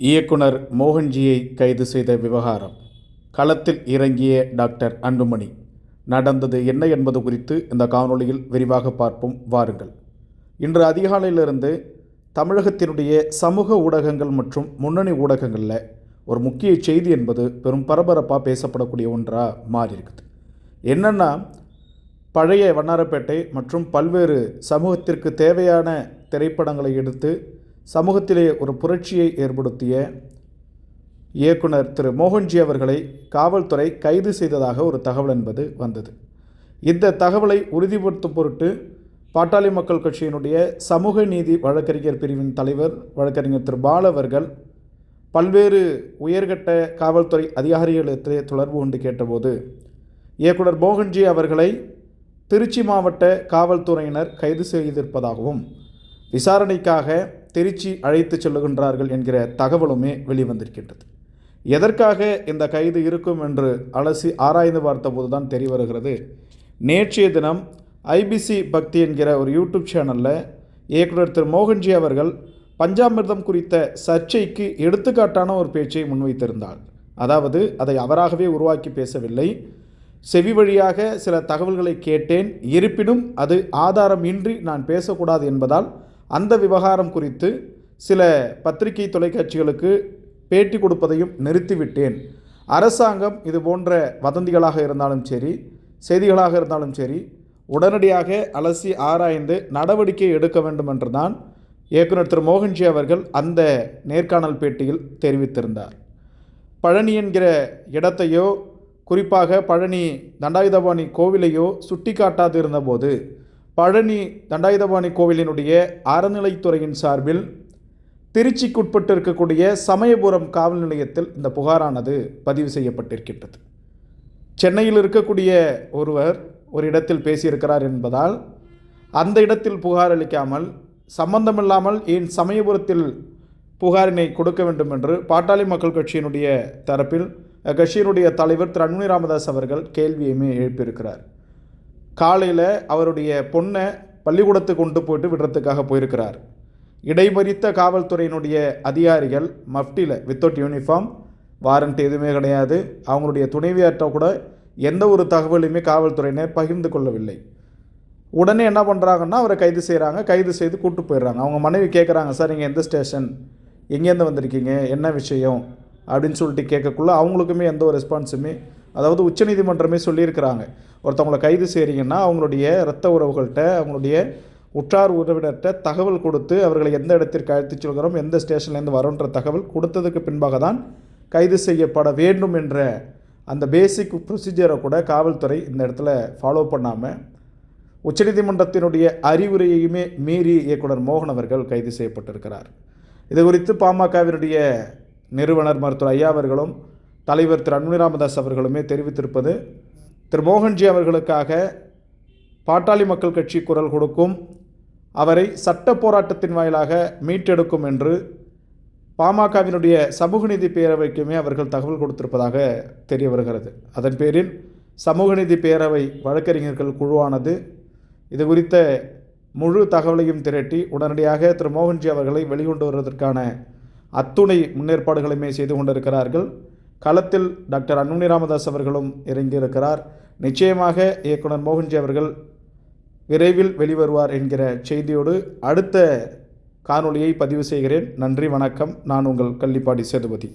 இயக்குனர் மோகன்ஜியை கைது செய்த விவகாரம். களத்தில் இறங்கிய டாக்டர் அன்புமணி. நடந்தது என்ன என்பது குறித்து இந்த காணொளியில் விரிவாக பார்ப்போம். வாருங்கள். இன்று அதிகாலையிலிருந்து தமிழகத்தினுடைய சமூக ஊடகங்கள் மற்றும் முன்னணி ஊடகங்களில் ஒரு முக்கிய செய்தி என்பது பெரும் பரபரப்பாக பேசப்படக்கூடிய ஒன்றாக மாறி இருக்குது என்னென்னா பழைய வண்ணாரப்பேட்டை மற்றும் பல்வேறு சமூகத்திற்கு தேவையான திரைப்படங்களை எடுத்து சமூகத்திலே ஒரு புரட்சியை ஏற்படுத்திய இயக்குனர் திரு மோகன்ஜி அவர்களை காவல்துறை கைது செய்ததாக ஒரு தகவல் என்பது வந்தது. இந்த தகவலை உறுதிப்படுத்தும் பொருட்டு பாட்டாளி மக்கள் கட்சியினுடைய சமூக நீதி வழக்கறிஞர் பிரிவின் தலைவர் வழக்கறிஞர் திரு பால் அவர்கள் பல்வேறு உயர்கட்ட காவல்துறை அதிகாரிகளிடத்திலே தொடர்பு கொண்டு கேட்டபோது இயக்குனர் மோகன்ஜி அவர்களை திருச்சி மாவட்ட காவல்துறையினர் கைது செய்திருப்பதாகவும் விசாரணைக்காக திருச்சி அழைத்து செல்லுகின்றார்கள் என்கிற தகவலுமே வெளிவந்திருக்கின்றது. எதற்காக இந்த கைது இருக்கும் என்று அலசி ஆராய்ந்து பார்த்தபோது தான் தெரிய வருகிறது. நேற்றைய தினம் ஐபிசி பக்தி என்கிற ஒரு யூடியூப் சேனலில் இயக்குனர் திரு மோகன்ஜி அவர்கள் பஞ்சாமிர்தம் குறித்த சர்ச்சைக்கு எடுத்துக்காட்டான ஒரு பேச்சை முன்வைத்திருந்தார். அதாவது அதை அவராகவே உருவாக்கி பேசவில்லை. செவி வழியாக சில தகவல்களை கேட்டேன். இருப்பினும் அது ஆதாரமின்றி நான் பேசக்கூடாது என்பதால் அந்த விவகாரம் குறித்து சில பத்திரிகை தொலைக்காட்சிகளுக்கு பேட்டி கொடுப்பதையும் நிறுத்திவிட்டேன். அரசாங்கம் இது போன்ற வதந்திகளாக இருந்தாலும் சரி செய்திகளாக இருந்தாலும் சரி உடனடியாக அலசி ஆராய்ந்து நடவடிக்கை எடுக்க வேண்டும் என்று தான் இயக்குனர் திரு. மோகன்ஜி அவர்கள் அந்த நேர்காணல் பேட்டியில் தெரிவித்திருந்தார். பழனி என்கிற இடத்தையோ குறிப்பாக பழனி தண்டாயுதபாணி கோவிலையோ சுட்டி காட்டாது இருந்தபோது பழனி தண்டாயுதபாணி கோவிலினுடைய அறநிலைத்துறையின் சார்பில் திருச்சிக்குட்பட்டு இருக்கக்கூடிய சமயபுரம் காவல் நிலையத்தில் இந்த புகாரானது பதிவு செய்யப்பட்டிருக்கின்றது. சென்னையில் இருக்கக்கூடிய ஒருவர் ஒரு இடத்தில் பேசியிருக்கிறார் என்பதால் அந்த இடத்தில் புகார் அளிக்காமல் சம்பந்தமில்லாமல் ஏன் சமயபுரத்தில் புகாரினை கொடுக்க வேண்டும் என்று பாட்டாளி மக்கள் கட்சியினுடைய தரப்பில் கட்சியினுடைய தலைவர் திரு அன்புமணி ராமதாஸ் அவர்கள் கேள்வியுமே எழுப்பியிருக்கிறார். காலையில் அவருடைய பொண்ணை பள்ளிக்கூடத்துக்கு கொண்டு போயிட்டு விடுறதுக்காக போயிருக்கிறார். இடைமறித்த காவல்துறையினுடைய அதிகாரிகள் மஃப்டியில் வித்தவுட் யூனிஃபார்ம் வாரண்ட் எதுவுமே கிடையாது. அவங்களுடைய துணைவியாற்ற கூட எந்த ஒரு தகவலையுமே காவல்துறையினர் பகிர்ந்து கொள்ளவில்லை. உடனே என்ன பண்ணுறாங்கன்னா அவரை கைது செய்கிறாங்க கைது செய்து கூட்டு போயிடுறாங்க. அவங்க மனைவி கேட்குறாங்க சார் நீங்கள் எந்த ஸ்டேஷன் எங்கேருந்து வந்திருக்கீங்க? என்ன விஷயம்? அப்படின்னு சொல்லிட்டு கேட்கக்குள்ள அவங்களுக்குமே எந்த ஒரு ரெஸ்பான்ஸுமே அதாவது உச்சநீதிமன்றமே சொல்லியிருக்கிறாங்க. ஒருத்தவங்களை கைது செய்கிறீங்கன்னா அவங்களுடைய இரத்த உறவுகள்கிட்ட அவங்களுடைய உற்றார் உறவினர்கிட்ட தகவல் கொடுத்து அவர்களை எந்த இடத்திற்கு அழைத்துச் செல்கிறோம் எந்த ஸ்டேஷன்லேருந்து வரோன்ற தகவல் கொடுத்ததுக்கு பின்பாக தான் கைது செய்யப்பட வேண்டும் என்ற அந்த பேசிக் ப்ரொசீஜரை கூட காவல்துறை இந்த இடத்துல ஃபாலோ பண்ணாமல் உச்சநீதிமன்றத்தினுடைய அறிவுரையையுமே மீறி இயக்குனர் மோகன் அவர்கள் கைது செய்யப்பட்டிருக்கிறார். இது குறித்து பாமகவினுடைய நிறுவனர் மருத்துவர் ஐயா அவர்களும் தலைவர் திரு அன்புமணி ராமதாஸ் அவர்களுமே தெரிவித்திருப்பது திரு மோகன்ஜி அவர்களுக்காக பாட்டாளி மக்கள் கட்சி குரல் கொடுக்கும் அவரை சட்ட போராட்டத்தின் வாயிலாக மீட்டெடுக்கும் என்று பாமகவினுடைய சமூக நீதி பேரவைக்குமே அவர்கள் தகவல் கொடுத்திருப்பதாக தெரிய வருகிறது. அதன் பேரில் சமூக நீதி பேரவை வழக்கறிஞர்கள் குழுவானது இது குறித்த முழு தகவலையும் திரட்டி உடனடியாக திரு மோகன்ஜி அவர்களை வெளிகொண்டு வருவதற்கான அத்துணை முன்னேற்பாடுகளுமே செய்து கொண்டிருக்கிறார்கள். களத்தில் டாக்டர் அன்புமணி ராமதாஸ் அவர்களும் இறங்கியிருக்கிறார். நிச்சயமாக இயக்குனர் மோகன்ஜி அவர்கள் விரைவில் வெளிவருவார் என்கிற செய்தியோடு அடுத்த காணொளியை பதிவு செய்கிறேன். நன்றி வணக்கம். நான் உங்கள் கள்ளிப்பாடி சேதுபதி.